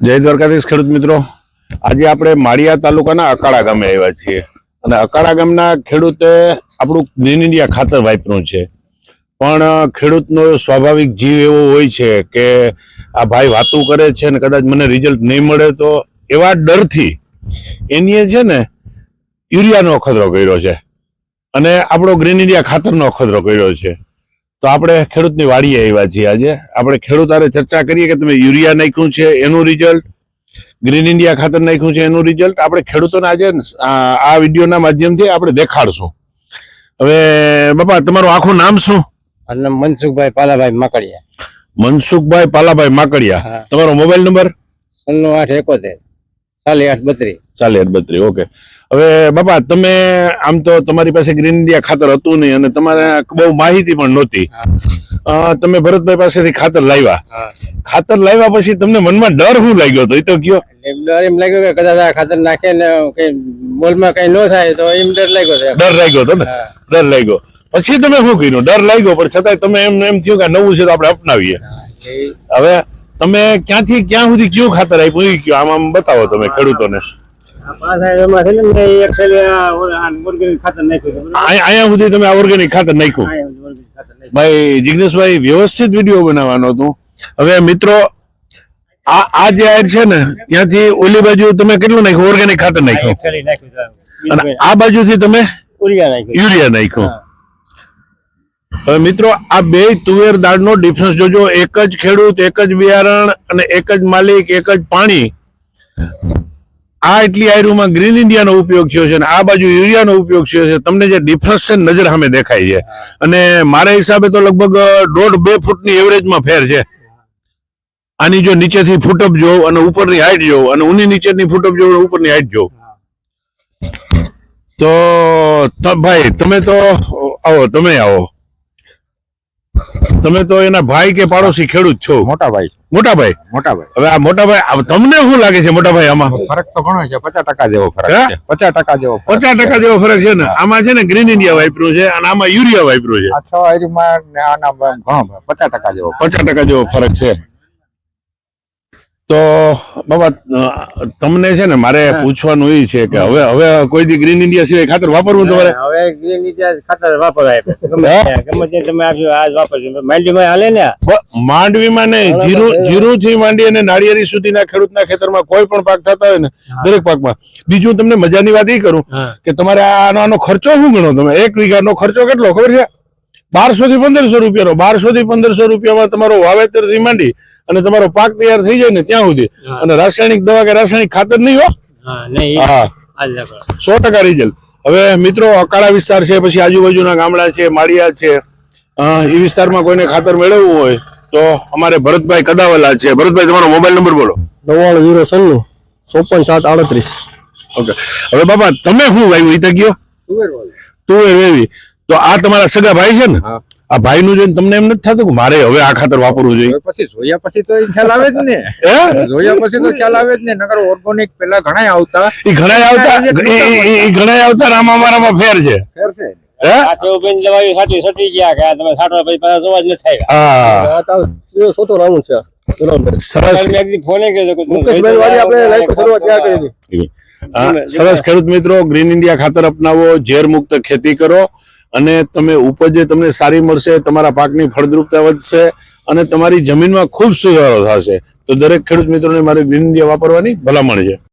જય દ્વારકાધીશ ખેડૂત મિત્રો. આજે આપણે માળિયા તાલુકાના અકાળા ગામે આવ્યા છીએ. અને અકાળા ગામના ખેડૂતે આપણું ગ્રીન ઇન્ડિયા ખાતર વાપર્યું છે. પણ ખેડૂતનો સ્વાભાવિક જીવ એવો હોય છે કે આ ભાઈ વાતું કરે છે અને કદાચ મને રિઝલ્ટ નહીં મળે તો એવા ડરથી એનીએ છે ને યુરિયાનો અખતરો કર્યો છે. અને આપણો ગ્રીન ઇન્ડિયા ખાતરનો અખતરો કર્યો છે. તો આપણે ખેડૂતની વાડીએ આવ્યા છીએ આજે. આપણે ખેડૂત હારે ચર્ચા કરીએ કે તમે યુરિયા નાખ્યું છે એનું રિઝલ્ટ ગ્રીન ઇન્ડિયા ખાતર નાખ્યું છે એનું રિઝલ્ટ આપણે ખેડૂતોને આજે આ વિડીયોના માધ્યમથી આપણે દેખાડશું. હવે બાપા તમારું આખું નામ શું? અને મનસુખભાઈ પાલાભાઈ માકડિયા. મનસુખભાઈ પાલાભાઈ માકડિયા. તમારો મોબાઈલ નંબર? સન્નું આઠ એકોતેર. ચાલી આઠ ચાલે બત્રી ઓકે. હવે બાપા તમે આમ તો તમારી પાસે ગ્રીન ઇન્ડિયા ખાતર હતું નહીં અને તમારે બહુ માહિતી પણ નહોતી. તમે ભરતભાઈ પાસેથી ખાતર લાવ્યા. ખાતર લાવ્યા પછી તમને મનમાં ડર શું લાગ્યો હતો? એ તો કયો? ડર એમ લાગ્યો કે કદાચ આ ખાતર નાખે ને કઈ મોલમાં કઈ ન થાય તો એમ ડર લાગ્યો છે. ડર લાગ્યો હતો ને? ડર લાગ્યો. પછી તમે શું કર્યું? ડર લાગ્યો પણ છતાંય તમે એમ એમ થયું કે નવું છે તો આપણે અપનાવીએ. હવે તમે ક્યાંથી ક્યાં સુધી કયું ખાતર આપ્યું? એ કયો આમ આમ બતાવો તમે ખેડૂતોને. અહીંયા સુધી તમે આ ઓર્ગેનિક ખાતર નાખ્યું. ભાઈ જિગ્નેશભાઈ વ્યવસ્થિત વીડિયો બનાવવાનો હતો. હવે મિત્રો આ આ જે એડ છે ને ત્યાંથી ઓલી બાજુ તમે કેટલું નાખ્યું? ઓર્ગેનિક ખાતર નાખ્યું. અને આ બાજુથી તમે યુરિયા નાખ્યું. મિત્રો, આ બે તુવેર દાળનો ડિફરન્સ જોજો. એક જ ખેડૂત, એક જ બિયારણ અને એક જ માલિક, એક જ પાણી. આ એટલી આયરુમાં ગ્રીન ઇન્ડિયાનો ઉપયોગ થયો છે અને આ બાજુ યુરિયાનો ઉપયોગ થયો છે. તમને જે ડિફરન્સ છે નજર સામે દેખાય છે. અને મારા હિસાબે તો લગભગ દોઢ બે ફૂટની એવરેજમાં ફેર છે. આની જો નીચેથી ફૂટઅપ જોઉં અને ઉપરની હાઈટ જોઉં અને ઉની નીચેની ફૂટઅપ જોઉં ઉપરની હાઈટ તો ત- ભાઈ, તમે તો આવો, તમે આવો. તમે તો એના ભાઈ કે પાડોશી ખેડૂત છો? મોટા ભાઈ મોટા ભાઈ મોટા ભાઈ. હવે આ મોટા ભાઈ તમને શું લાગે છે મોટા ભાઈ આમાં ફરક તો ઘણો છે પચાસ ટકા જેવો ફરક? છે. પચાસ ટકા જેવો પચાસ ટકા જેવો ફરક છે ને? આમાં છે ને ગ્રીન ઇન્ડિયા વાપર્યું છે અને આમાં યુરિયા વાપર્યું છે. આ છ આના પચાસ ટકા જેવો પચાસ ટકા જેવો ફરક છે. તો બાબા તમને છે ને મારે પૂછવાનું એ છે કે હવે હવે કોઈ દી ગ્રીન ઇન્ડિયા સિવાય ખાતર વાપરવું તમારે હવે ગ્રીન ઇન્ડિયા ખાતર વાપરાય ગમે ત્યાં તમે આપ્યું આજ વાપરજો. માંડીમાં હાલે ને માંડવીમાં નહીં જીરું જીરું થી માંડી અને નાળિયેરી સુધીના ખેડૂતના ખેતરમાં કોઈ પણ પાક થતા હોય ને દરેક પાકમાં. બીજું તમને મજાની વાત એ કરું કે તમારે આનો આનો ખર્ચો શું ગણો તમે? એક વીઘાનો ખર્ચો કેટલો ખબર છે? બારસો થી પંદરસો રૂપિયાનો બારસો થી પંદરસો રૂપિયામાં તમારો વાવેતરથી માંડી અને તમારો પાક તૈયાર થઈ જાય ને ત્યાં સુધી. અને રાસાયણિક દવા કે રાસાયણિક ખાતર નહીં હો? હા નહીં હા. આજ વાપરો. સો ટકા રિઝલ્ટ હવે મિત્રો અકાળા વિસ્તાર છે પછી આજુબાજુના ગામડા છે માળિયા છે એ વિસ્તારમાં કોઈને ખાતર મેળવવું હોય તો અમારે ભરતભાઈ કદાવલા છે. ભરતભાઈ તમારો મોબાઈલ નંબર બોલો. નવ્વાણું ઝીરો સન્નું ચોપન સાત આડત્રીસ. ઓકે. હવે બાપા તમે શું વાવ્યું? એ તો કયો? તુવેર વેવી. તો આ તમારા સગા ભાઈ છે ને? આ ભાઈ નું જોઈને તમને એમ નથી થતું કે મારે હવે આ ખાતર વાપરવું જોઈએ? પછી જોયા પછી તો ખ્યાલ આવે જ ને. જોયા પછી તો ખ્યાલ આવે જ ને નગર ઓર્ગોનિક પેલા ઘણા આવતા. એ ઘણા આવતા એ- ઘણા આવતા રામા આમાં અમારામાં ફેર છે. ફેર છે. સરસ. ખેડૂત મિત્રો ગ્રીન ઇન્ડિયા ખાતર અપનાવો ઝેર મુક્ત ખેતી કરો. અને તમે ઉપજ તમને સારી મળશે, તમારા પાકની ફળદ્રુપતા વધશે અને તમારી જમીનમાં ખૂબ સુધારો થશે. તો દરેક ખેડૂત મિત્રોને મારે ગ્રીન વાપરવાની ભલામણ છે.